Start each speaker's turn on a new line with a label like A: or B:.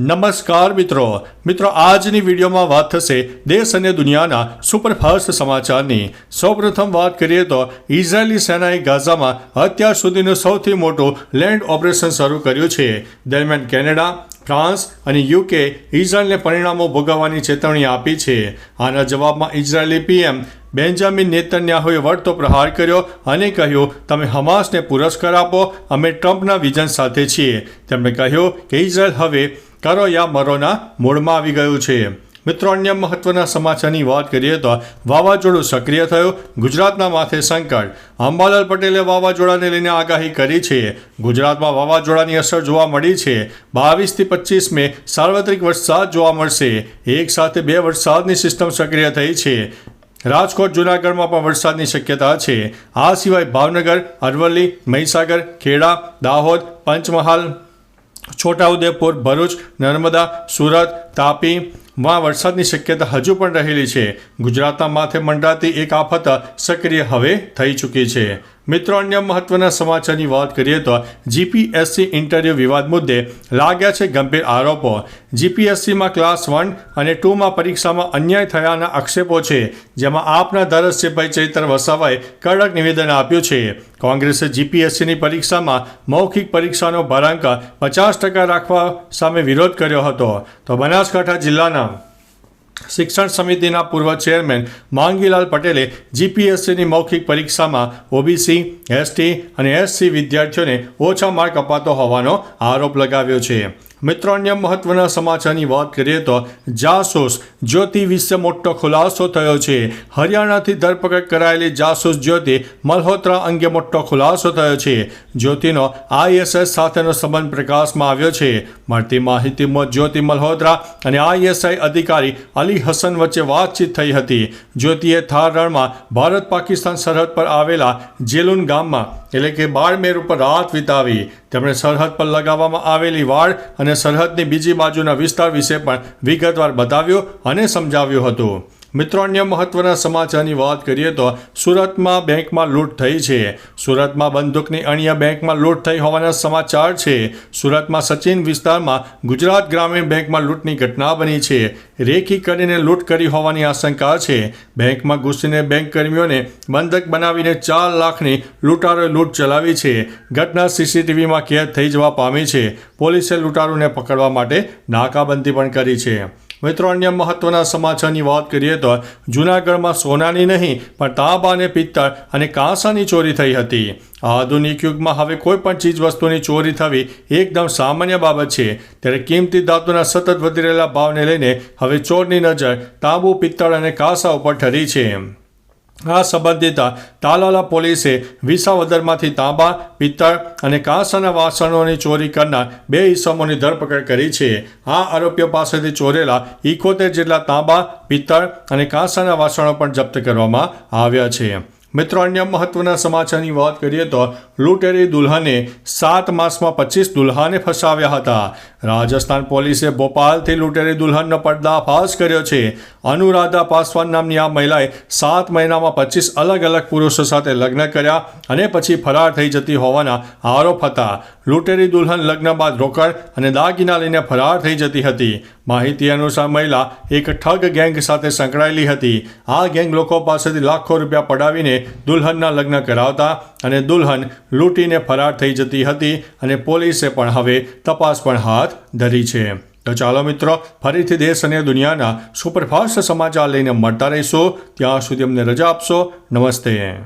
A: નમસ્કાર મિત્રો. મિત્રો, આજની વિડીયોમાં વાત થશે દેશ અને દુનિયાના સુપરફાસ્ટ સમાચારની. સૌપ્રથમ વાત કરીએ તો ઇઝરાયેલી સેનાએ ગાઝામાં અત્યાર સુધીનું સૌથી મોટું લેન્ડ ઓપરેશન શરૂ કર્યું છે. દરમિયાન કેનેડા, ફ્રાન્સ અને યુકે ઇઝરાયેલને પરિણામો ભોગવવાની ચેતવણી આપી છે. આના જવાબમાં ઇઝરાયેલી પીએમ બેન્જામિન નેતન્યાહુએ વળતો પ્રહાર કર્યો અને કહ્યું, તમે હમાસને પુરસ્કાર આપો, અમે ટ્રમ્પના વિઝન સાથે છીએ. તેમણે કહ્યું કે ઇઝરાયેલ હવે કરો યા મરોના મૂળમાં આવી ગયું છે. મિત્રો, અન્ય મહત્વના સમાચારની વાત કરીએ તો વાવાઝોડું સક્રિય થયું. ગુજરાતના માથે સંકટ. અંબાલાલ પટેલે વાવાઝોડાને લઈને આગાહી કરી છે. ગુજરાતમાં વાવાઝોડાની અસર જોવા મળી છે. બાવીસથી પચીસ મે સાર્વત્રિક વરસાદ જોવા મળશે. એક સાથે બે વરસાદની સિસ્ટમ સક્રિય થઈ છે. રાજકોટ, જૂનાગઢમાં પણ વરસાદની શક્યતા છે. આ સિવાય ભાવનગર, અરવલ્લી, મહીસાગર, ખેડા, દાહોદ, પંચમહાલ છોટાઉદેપુર, ભરૂચ, નર્મદા, સુરત, તાપી. માં વરસાદની શક્યતા હજુ પણ રહેલી છે. ગુજરાતના માથે મંડાતી એક આફત સક્રિય હવે થઈ ચૂકી છે. મિત્રો, અન્ય મહત્વના સમાચારની વાત કરીએ તો જીપીએસસી ઇન્ટરવ્યૂ વિવાદ મુદ્દે લાગ્યા છે ગંભીર આરોપો. જીપીએસસીમાં ક્લાસ વન અને ટુમાં પરીક્ષામાં અન્યાય થયાના આક્ષેપો છે, જેમાં આપના ધારાસભ્યભાઈ ચૈતર વસાવાએ કડક નિવેદન આપ્યું છે. કોંગ્રેસે જીપીએસસીની પરીક્ષામાં મૌખિક પરીક્ષાનો ભરાંક પચાસ ટકા રાખવા સામે વિરોધ કર્યો હતો. તો બનાસકાંઠા જિલ્લાના શિક્ષણ સમિતિના પૂર્વ ચેરમેન માંગીલાલ પટેલે જીપીએસસીની મૌખિક પરીક્ષામાં ઓબીસી, એસટી અને એસસી વિદ્યાર્થીઓને ઓછા માર્ક અપાતો હોવાનો આરોપ લગાવ્યો છે. મિત્રો, અન્ય મહત્વના સમાચારની વાત કરીએ તો જાસૂસ જ્યોતિ વિશે મોટો ખુલાસો થયો છે. હરિયાણાથી ધરપકડ કરાયેલી જાસૂસ જ્યોતિ મલ્હોત્રા અંગે મોટો ખુલાસો થયો છે. જ્યોતિનો આઈએસએસ સાથેનો સંબંધ પ્રકાશમાં આવ્યો છે. મળતી માહિતી મુજબ જ્યોતિ મલ્હોત્રા અને આઈએસઆઈ અધિકારી અલી હસન વચ્ચે વાતચીત થઈ હતી. જ્યોતિએ થાર રણમાં ભારત પાકિસ્તાન સરહદ પર આવેલા જેલુન ગામમાં, એટલે કે બાળમેર ઉપર રાત વિતાવી તેમણે સરહદ પર લગાવવામાં આવેલી વાડ અને સરહદની બીજી બાજુના વિસ્તાર વિશે પણ વિગતવાર બતાવ્યું અને સમજાવ્યું હતું. મિત્રો, અન્ય મહત્વના સમાચારની વાત કરીએ તો સુરતમાં બેંકમાં લૂંટ થઈ છે. સુરતમાં બંદૂકની અણિયા બેંકમાં લૂંટ થઈ હોવાના સમાચાર છે. સુરતમાં સચિન વિસ્તારમાં ગુજરાત ગ્રામીણ બેંકમાં લૂંટની ઘટના બની છે. રેખી કરીને લૂંટ કરી હોવાની આશંકા છે. બેંકમાં ઘૂસીને બેંક કર્મીઓને બંધક બનાવીને ચાર લાખની લૂંટારોએ લૂંટ ચલાવી છે. ઘટના સીસીટીવીમાં કેદ થઈ જવા પામી છે. પોલીસે લૂંટારોને પકડવા માટે નાકાબંધી પણ કરી છે. મિત્રો, અન્ય મહત્વના સમાચારની વાત કરીએ તો જૂનાગઢમાં સોનાની નહીં, પણ તાંબા અને પિત્તળ અને કાંસાની ચોરી થઈ હતી. આધુનિક યુગમાં હવે કોઈ પણ ચીજ વસ્તુની ચોરી થવી એકદમ સામાન્ય બાબત છે. ત્યારે કિંમતી ધાતુના સતત વધી રહેલા ભાવને લઈને હવે ચોરની નજર તાંબુ, પિત્તળ અને કાંસા ઉપર ઠરી છે. આ સંબંધિત તાલાલા પોલીસે વિસાવદરમાંથી તાંબા, પિત્તળ અને કાંસાના વાસણોની ચોરી કરનાર બે ઈસમોની ધરપકડ કરી છે. આ આરોપીઓ પાસેથી ચોરેલા ઇકોતેર જેટલા તાંબા, પિત્તળ અને કાંસાના વાસણો પણ જપ્ત કરવામાં આવ્યા છે. મિત્રો, અન્ય મહત્વના સમાચારની વાત કરીએ તો લૂંટેરી દુલ્હને સાત માસમાં પચીસ દુલ્હાને ફસાવ્યા હતા. રાજસ્થાન પોલીસે ભોપાલથી લૂંટેરી દુલ્હનનો પર્દાફાશ કર્યો છે. અનુરાધા પાસવાન નામની આ મહિલાએ સાત મહિનામાં પચીસ અલગ અલગ પુરુષો સાથે લગ્ન કર્યા અને પછી ફરાર થઈ જતી હોવાના આરોપ હતા. લૂંટેરી દુલ્હન લગ્ન બાદ રોકડ અને દાગીના લઈને ફરાર થઈ જતી હતી. માહિતી અનુસાર મહિલા એક ઠગ ગેંગ સાથે સંકળાયેલી હતી. આ ગેંગ લોકો પાસેથી લાખો રૂપિયા પડાવીને દુલ્હનના લગ્ન કરાવતા અને દુલ્હન લૂંટીને ફરાર થઈ જતી હતી અને પોલીસે પણ હવે તપાસ પણ હાથ ધરી છે. તો ચાલો મિત્રો, ફરીથી દેશ અને દુનિયાના સુપરફાસ્ટ સમાચાર લઈને મળતા રહીશું. ત્યાં સુધી અમને રજા આપશો. નમસ્તે.